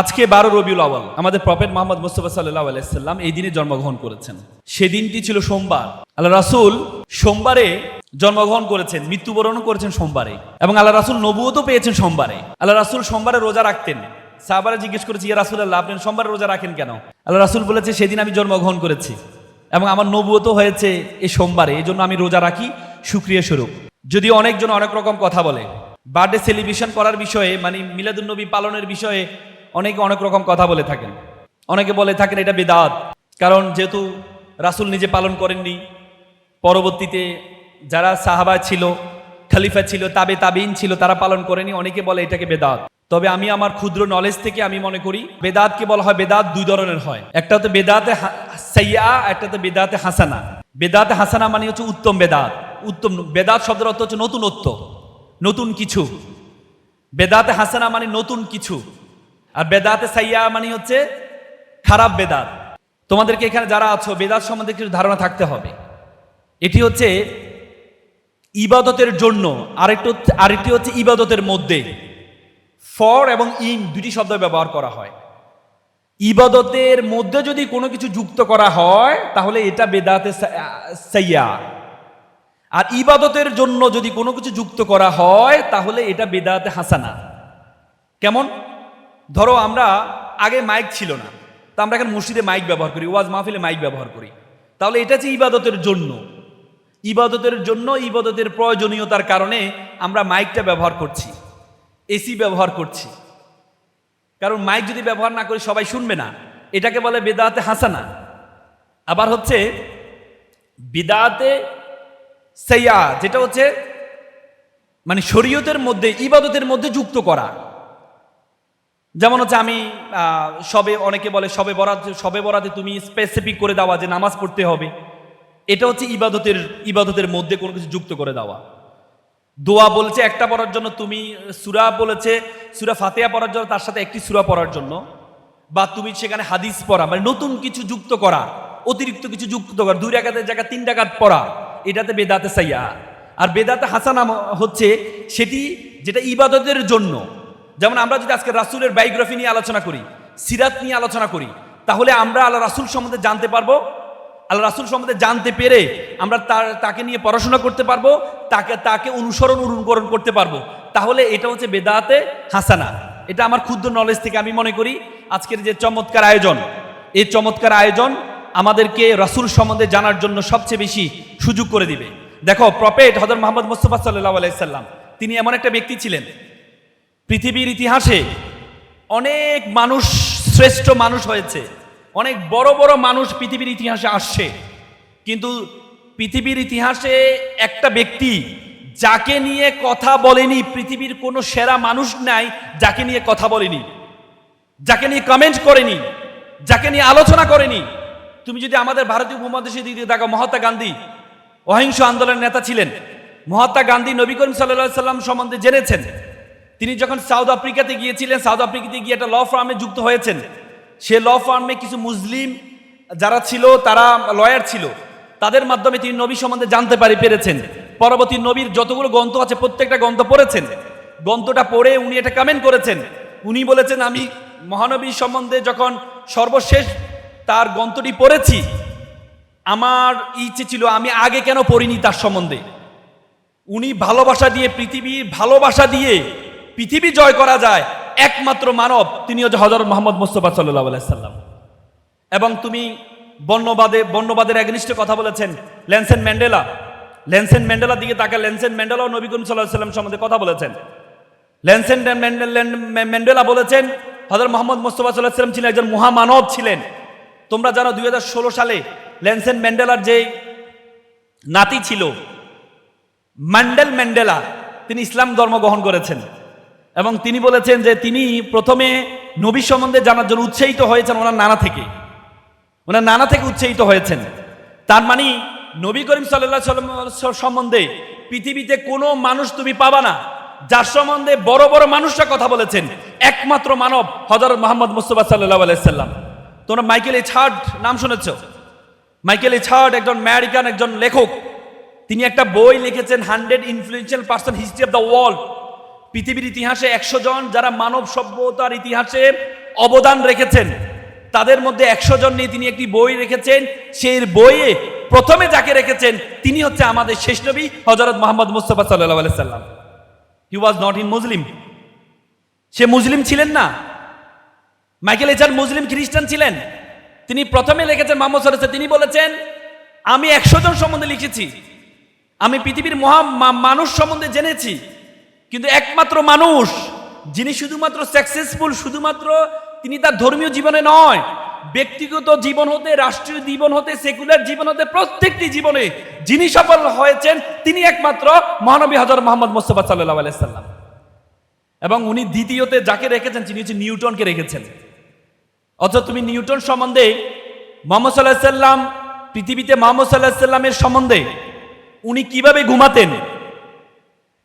আজকে বারো রবিউল আওয়াল আমাদের প্রফেট মোহাম্মদ মুস্তফা সাল্লাহ আলাইসাল্লাম এই দিনে জন্মগ্রহণ করেছেন। সেদিনটি ছিল সোমবার। আল্লাহ রাসুল সোমবারে জন্মগ্রহণ করেছেন মৃত্যুবরণ করেছেন সোমবারে এবং আল্লাহ রাসুল নবুয়তও পেয়েছেন সোমবারে। আল্লাহ রাসুল সোমবারে রোজা রাখতেন। সাহাবারা জিজ্ঞেস করেছি, ইয়া রাসুল আল্লাহ আপনি সোমবারে রোজা রাখেন কেন? আল্লাহ রাসুল বলেছে, সেদিন আমি জন্মগ্রহণ করেছি এবং আমার নবুয়তও হয়েছে এই সোমবারে এই জন্য আমি রোজা রাখি, সুক্রিয়া স্বরূপ। যদি অনেকজন অনেক রকম কথা বলে। বার্থডে সেলিব্রেশন করার বিষয়ে মানে মিলাদুন্নবী পালনের বিষয়ে অনেকে অনেক রকম কথা বলে থাকেন। অনেকে বলে থাকেন এটা বেদাত। কারণ যেহেতু রাসুল নিজে পালন করেননি, পরবর্তীতে যারা সাহাবা ছিল, খালিফা ছিল, তাবে তাবিন ছিল, তারা পালন করেনি, অনেকে বলে এটাকে বেদাত। তবে আমি আমার ক্ষুদ্র নলেজ থেকে আমি মনে করি, বেদাতকে বলা হয় বেদাত দুই ধরনের হয়। একটা হচ্ছে বেদাতে সাইয়া, একটা হচ্ছে বেদাতে হাসানা। বেদাতে হাসানা মানে হচ্ছে উত্তম বেদাত। উত্তম বেদাত শব্দের অর্থ হচ্ছে নতুনত্ব, নতুন কিছু। বেদাতে হাসানা মানে নতুন কিছু। আর বেদাতে সাইয়া মানে হচ্ছে খারাপ বেদাত। তোমাদেরকে এখানে যারা আছো, বেদাত সম্বন্ধে কিছু ধারণা থাকতে হবে। এটি হচ্ছে ইবাদতের জন্য, আরেকটি হচ্ছে- আরেকটি হচ্ছে ইবাদতের মধ্যে। ফর এবং ইন দুটি শব্দ ব্যবহার করা হয়। ইবাদতের মধ্যে যদি কোনো কিছু যুক্ত করা হয়, তাহলে এটা বেদাতে সাইয়া। আর ইবাদতের জন্য যদি কোনো কিছু যুক্ত করা হয়, তাহলে এটা বেদাতে হাসানা। কেমন? ধরো আমরা আগে মাইক ছিল না। তা আমরা এখন মসজিদে মাইক ব্যবহার করি, ওয়াজ মাহফিলে মাইক ব্যবহার করি। তাহলে এটা হচ্ছে ইবাদতের জন্য। ইবাদতের জন্য ইবাদতের প্রয়োজনীয়তার কারণে আমরা মাইকটা ব্যবহার করছি, এসি ব্যবহার করছি। কারণ মাইক যদি ব্যবহার না করি সবাই শুনবে না। এটাকে বলে বেদাতে হাসানা। আবার হচ্ছে বিদাতে সাইয়া, যেটা হচ্ছে মানে শরীয়তের মধ্যে, ইবাদতের মধ্যে যুক্ত করা। যেমন হচ্ছে আমি সবে অনেকে বলে সবে বরাত, সবে বরাতে তুমি স্পেসিফিক করে দেওয়া যে নামাজ পড়তে হবে। এটা হচ্ছে ইবাদতের ইবাদতের মধ্যে কোনো কিছু যুক্ত করে দেওয়া। দোয়া বলছে একটা পড়ার জন্য, তুমি সুরা বলেছে, সুরা ফাতেয়া পড়ার জন্য, তার সাথে একটি সুরা পড়ার জন্য। বা তুমি সেখানে হাদিস পড়া মানে নতুন কিছু যুক্ত করা, অতিরিক্ত কিছু যুক্ত করা, দুই রাকাতের জায়গায় তিন রাকাত পড়া, এটাতে বেদাতে সাইয়া। আর বেদাতে হাসানা হচ্ছে সেটি যেটা ইবাদতের জন্য। যেমন আমরা যদি আজকে রাসুলের বায়োগ্রাফি নিয়ে আলোচনা করি, সিরাত নিয়ে আলোচনা করি, তাহলে আমরা আল্লাহ রাসূল সম্বন্ধে জানতে পারব, আল্লাহ রাসুল সম্বন্ধে জানতে পেরে আমরা তার, তাকে নিয়ে পড়াশোনা করতে পারব, তাকে তাকে অনুসরণ, অনুকরণ করতে পারব। তাহলে এটা হচ্ছে বেদাতে হাসানা। এটা আমার ক্ষুদ্র নলেজ থেকে আমি মনে করি, আজকের যে চমৎকার আয়োজন, এই চমৎকার আয়োজন আমাদেরকে রাসুল সম্বন্ধে জানার জন্য সবচেয়ে বেশি সুযোগ করে দিবে। দেখো প্রফেট হজর মোহাম্মদ মুস্তফা সাল্লাহ আলাইসাল্লাম তিনি এমন একটা ব্যক্তি ছিলেন পৃথিবীর ইতিহাসে অনেক মানুষ, শ্রেষ্ঠ মানুষ হয়েছে। অনেক বড় বড় মানুষ পৃথিবীর ইতিহাসে আসছে। কিন্তু পৃথিবীর ইতিহাসে একটা ব্যক্তি যাকে নিয়ে কথা বলেনি, পৃথিবীর কোনো সেরা মানুষ নাই, যাকে নিয়ে কথা বলেনি, যাকে নিয়ে কমেন্ট করেনি, যাকে নিয়ে আলোচনা করেনি। তুমি যদি আমাদের ভারতীয় উপমহাদেশের দিকে দেখো, মহাত্মা গান্ধী অহিংস আন্দোলনের নেতা ছিলেন। মহাত্মা গান্ধী নবী করিম সাল্লাহ সাল্লাম সম্বন্ধে জেনেছেন। তিনি যখন সাউথ আফ্রিকাতে গিয়েছিলেন, সাউথ আফ্রিকাতে গিয়ে একটা ল ফার্মে যুক্ত হয়েছেন। সে ল ফার্মে কিছু মুসলিম যারা ছিল, তারা লয়ার ছিল। তাদের মাধ্যমে তিনি নবী সম্বন্ধে জানতে পারি পেরেছেন। পরবর্তী নবীর যতগুলো গ্রন্থ আছে, প্রত্যেকটা গ্রন্থ পড়েছেন। গ্রন্থটা পড়ে উনি এটা কমেন্ট করেছেন। উনি বলেছেন, আমি মহানবী সম্বন্ধে যখন সর্বশেষ তার গ্রন্থটি পড়েছি, আমার ইচ্ছে ছিল আমি আগে কেন পড়িনি তার সম্বন্ধে? উনি ভালোবাসা দিয়ে, পৃথিবীর ভালোবাসা দিয়ে পৃথিবী জয় করা যায়, একমাত্র মানব, তিনি হচ্ছে হজরত মোহাম্মদ মুস্তফা সাল্লাহ আলাইসাল্লাম এবং তুমি বর্ণবাদে, বর্ণবাদের একনিষ্ঠ কথা বলেছেন ল্যান্সেন ম্যান্ডেলা। ল্যান্সেন ম্যান্ডেলার দিকে তাকে ল্যান্সেন ম্যান্ডেলা ও নবী করিম সাল্লাহ সাল্লাম সম্বন্ধে কথা বলেছেন। ল্যান্সেন ম্যান্ডেলা বলেছেন হজরত মোহাম্মদ মুস্তফা সাল্লাহ সাল্লাম ছিলেন একজন মহামানব ছিলেন। তোমরা জানো দুই হাজার ষোলো সালে ল্যান্সেন ম্যান্ডেলার যে নাতি ছিল ম্যান্ডেল ম্যান্ডেলা, তিনি ইসলাম ধর্ম গ্রহণ করেছেন। এবং তিনি বলেছেন যে তিনি প্রথমে নবী সম্বন্ধে জানার জন্য উৎসাহিত হয়েছেন ওনার নানা থেকে। ওনার নানা থেকে উৎসাহিত হয়েছেন। তার মানে নবী করিম সাল্লাহ সাল্লাম সম্বন্ধে পৃথিবীতে কোনো মানুষ তুমি পাবা না, যার সম্বন্ধে বড় বড় মানুষরা কথা বলেছেন। একমাত্র মানব হজরত মোহাম্মদ মুস্তফা সাল্লাহ আলাইসাল্লাম তোমরা মাইকেল হার্ট নাম শুনেছ? মাইকেল হার্ট একজন আমেরিকান একজন লেখক। তিনি একটা বই লিখেছেন, hundred influential person history of the world. পৃথিবীর ইতিহাসে একশো জন যারা মানব সভ্যতার ইতিহাসে অবদান রেখেছেন, তাদের মধ্যে একশো জন নিয়ে তিনি একটি বই রেখেছেন। সেই বইয়ে প্রথমে যাকে রেখেছেন, তিনি হচ্ছে আমাদের শেষ নবী হজরত মোহাম্মদ মুস্তফা সাল্লাহ সাল্লাম। হি ওয়াজ নট ইন মুসলিম সে মুসলিম ছিলেন না। মাইকেল এচার মুসলিম খ্রিস্টান ছিলেন। তিনি প্রথমে লিখেছেন মোহাম্মদ সাল্লাহ তিনি বলেছেন, আমি একশো জন সম্বন্ধে লিখেছি। আমি পৃথিবীর মহা মানুষ সম্বন্ধে জেনেছি। কিন্তু একমাত্র মানুষ যিনি শুধুমাত্র সাকসেসফুল শুধুমাত্র তিনি তার ধর্মীয় জীবনে নয়, ব্যক্তিগত জীবন হতে, রাষ্ট্রীয় জীবন হতে সেকুলার জীবন হতে, প্রত্যেকটি জীবনে যিনি সফল হয়েছেন, তিনি একমাত্র মহানবী হজর মোহাম্মদ মোস্তফা সাল্লাহ আলাইসাল্লাম এবং উনি দ্বিতীয়তে যাকে রেখেছেন, তিনি হচ্ছে নিউটনকে রেখেছেন। অথচ তুমি নিউটন সম্বন্ধে মোহাম্মদ সাল্লাহ সাল্লাম, পৃথিবীতে মোহাম্মদ সাল্লাহ সাল্লামের সম্বন্ধে উনি কীভাবে ঘুমাতেন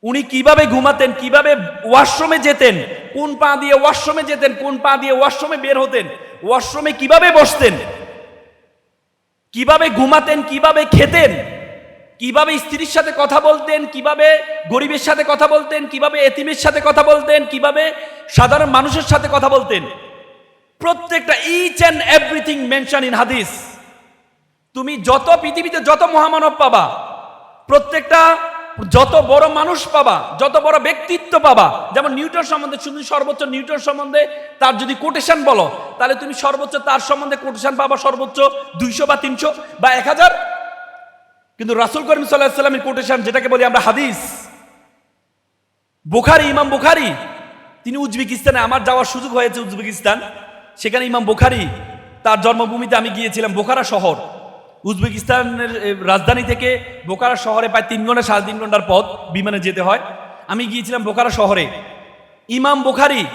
উনি কীভাবে ঘুমাতেন, কীভাবে ওয়াশরুমে যেতেন, কোন পা দিয়ে ওয়াশরুমে যেতেন, কোন পা দিয়ে ওয়াশরুমে বের হতেন, ওয়াশরুমে কীভাবে বসতেন, কীভাবে ঘুমাতেন, কীভাবে খেতেন, কীভাবে স্ত্রীর সাথে কথা বলতেন, কীভাবে গরিবের সাথে কথা বলতেন, কীভাবে এতিমের সাথে কথা বলতেন, কীভাবে সাধারণ মানুষের সাথে কথা বলতেন। প্রত্যেকটা each and everything mention in হাদিস তুমি যত পৃথিবীতে যত মহামানব পাবা, প্রত্যেকটা যত বড় মানুষ পাবা, যত বড় ব্যক্তিত্ব পাবা, যেমন নিউটন সম্বন্ধে, শুধু সর্বোচ্চ নিউটন সম্বন্ধে তার যদি কোটেশন বলো, তাহলে তুমি সর্বোচ্চ তার সম্বন্ধে কোটেশন পাবা সর্বোচ্চ দুইশো বা তিনশো বা এক হাজার। কিন্তু রাসুল করিম সাল্লাহ সাল্লামের কোটেশন, যেটাকে বলি আমরা হাদিস, বুখারি, ইমাম বুখারি, তিনি উজবেকিস্তানে, আমার যাওয়ার সুযোগ হয়েছে উজবেকিস্তান, সেখানে ইমাম বুখারি তার জন্মভূমিতে আমি গিয়েছিলাম বোখারা শহর। উজবেকিস্তানের রাজধানী থেকে বোকারা শহরে প্রায় তিন ঘণ্টা সাড়ে তিন ঘণ্টার পথ বিমানে যেতে হয়। আমি গিয়েছিলাম বোকারা শহরে। ইমাম বোখারি,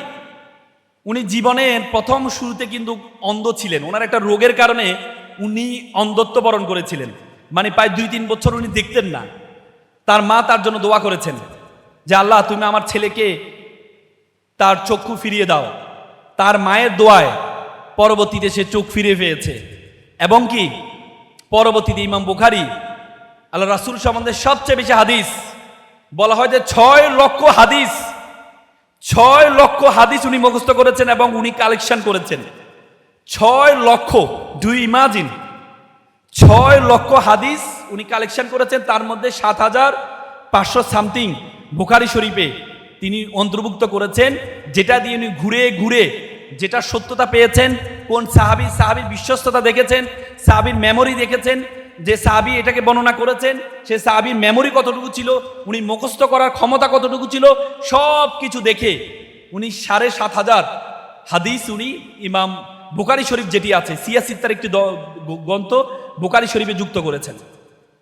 উনি জীবনের প্রথম শুরুতে কিন্তু অন্ধ ছিলেন। ওনার একটা রোগের কারণে উনি অন্ধত্ব বরণ করেছিলেন। মানে প্রায় দুই তিন বছর উনি দেখতেন না। তার মা তার জন্য দোয়া করেছেন যে, আল্লাহ, তুমি আমার ছেলেকে তার চক্ষু ফিরিয়ে দাও। তার মায়ের দোয়ায় পরবর্তীতে সে চোখ ফিরে পেয়েছে। এবং কি পরবর্তীতে ইমাম বুখারি আল্লাহ রাসুল সম্বন্ধে সবচেয়ে বেশি হাদিস বলা হয় যে ছয় লক্ষ হাদিস, ছয় লক্ষ হাদিস উনি মুখস্থ করেছেন এবং উনি কালেকশন করেছেন। ছয় লক্ষ ডু ইমাজিন। ছয় লক্ষ হাদিস উনি কালেকশন করেছেন, তার মধ্যে সাত হাজার পাঁচশো সামথিং বুখারি শরীফে তিনি অন্তর্ভুক্ত করেছেন, যেটা দিয়ে উনি ঘুরে ঘুরে যেটা সত্যতা পেয়েছেন, কোন সাহাবি, সাহাবির বিশ্বস্ততা দেখেছেন সাহাবির মেমোরি দেখেছেন? যে সাহাবি এটাকে বর্ণনা করেছেন, সে সাহাবির মেমোরি কতটুকু ছিল? উনি মুখস্থ করার ক্ষমতা কতটুকু ছিল? সব কিছু দেখে উনি সাড়ে সাত হাজার হাদিস উনি ইমাম বোকারি শরীফ যেটি আছে সিয়াসিত্তার একটি গ্রন্থ বোকারি শরীফে যুক্ত করেছেন।